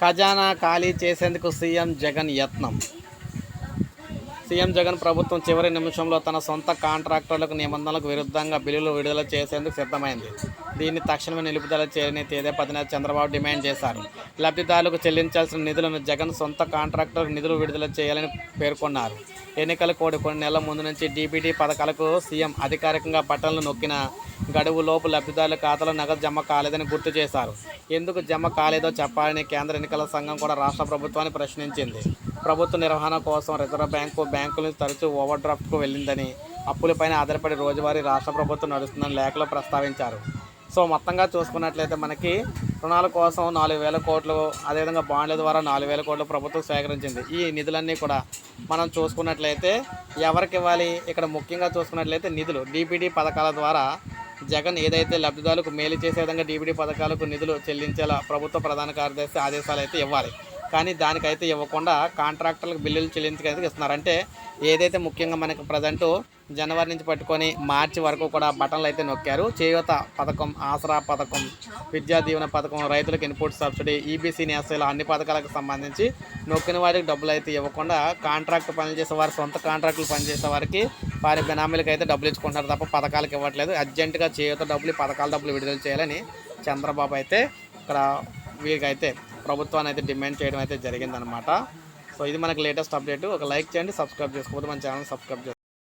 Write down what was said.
ఖజానా ఖాళీ చేసేందుకు సీఎం జగన్ యత్నం. సీఎం జగన్ ప్రభుత్వం చివరి నిమిషంలో తన సొంత కాంట్రాక్టర్లకు నిబంధనలకు విరుద్ధంగా బిల్లులు విడుదల చేసేందుకు సిద్ధమైంది. దీన్ని తక్షణమే నిలుపుదల చేయని తేదే పదిన చంద్రబాబు డిమాండ్ చేశారు. లబ్ధిదారులకు చెల్లించాల్సిన నిధులను జగన్ సొంత కాంట్రాక్టర్ నిధులు విడుదల చేయాలని పేర్కొన్నారు. ఎన్నికల కోడి కొన్ని నెలల ముందు నుంచి డీబీటీ పథకాలకు సీఎం అధికారికంగా బట్టలను నొక్కిన గడువు లోపు లబ్ధిదారుల ఖాతాలో నగదు జమ కాలేదని గుర్తు చేశారు. ఎందుకు జమ కాలేదో చెప్పాలని కేంద్ర ఎన్నికల సంఘం కూడా రాష్ట్ర ప్రభుత్వాన్ని ప్రశ్నించింది. ప్రభుత్వ నిర్వహణ కోసం రిజర్వ్ బ్యాంకు బ్యాంకుల తరచూ ఓవర్ డ్రాఫ్ట్కు వెళ్ళిందని అప్పులపైన ఆధారపడి రోజువారీ రాష్ట్ర ప్రభుత్వం నడుస్తుందని లేఖలో ప్రస్తావించారు. సో మొత్తంగా చూసుకున్నట్లయితే మనకి రుణాల కోసం నాలుగు వేల కోట్లు అదేవిధంగా బాండ్ల ద్వారా నాలుగు వేల కోట్లు ప్రభుత్వం సేకరించింది. ఈ నిధులన్నీ కూడా మనం చూసుకున్నట్లయితే ఎవరికి ఇవ్వాలి? ఇక్కడ ముఖ్యంగా చూసుకున్నట్లయితే నిధులు. డీపీడీ పథకాల ద్వారా జగన్ ఏదైతే లబ్ధిదారులకు మేలు చేసే విధంగా డీబీడీ పథకాలకు నిధులు చెల్లించేలా ప్రభుత్వ ప్రధాన కార్యదర్శి ఆదేశాలు అయితే ఇవ్వాలి. కానీ దానికైతే ఇవ్వకుండా కాంట్రాక్టర్లకు బిల్లులు చెల్లించడానికి ఇస్తున్నారు. అంటే ఏదైతే ముఖ్యంగా మనకు ప్రజెంట్ జనవరి నుంచి పట్టుకొని మార్చి వరకు కూడా బటన్లు అయితే నొక్కారు. చేయూత పథకం ఆసరా పథకం విద్యా దీవెన పథకం రైతులకు ఇన్పుట్ సబ్సిడీ ఈబీసీ నేస్తాలు అన్ని పథకాలకు సంబంధించి నొక్కిన వారికి డబ్బులు అయితే ఇవ్వకుండా కాంట్రాక్ట్ పనిచేసే వారు వారి సొంత కాంట్రాక్టులు పనిచేసే వారికి వారి బినామీలకు అయితే డబ్బులు ఇచ్చుకుంటారు తప్ప పథకాలకు ఇవ్వట్లేదు. అర్జెంటుగా చేయూత డబ్బులు పథకాల డబ్బులు విడుదల చేయాలని చంద్రబాబు అయితే ఇక్కడ వీరికైతే ప్రభుత్వాన్ని అయితే డిమాండ్ చేయడం అయితే జరిగిందనమాట సో ఇది మనకి లేటెస్ట్ అప్డేట్. ఒక లైక్ చేయండి సబ్స్క్రైబ్ చేసుకోకపోతే మన ఛానల్ సబ్స్క్రైబ్ చేసుకోండి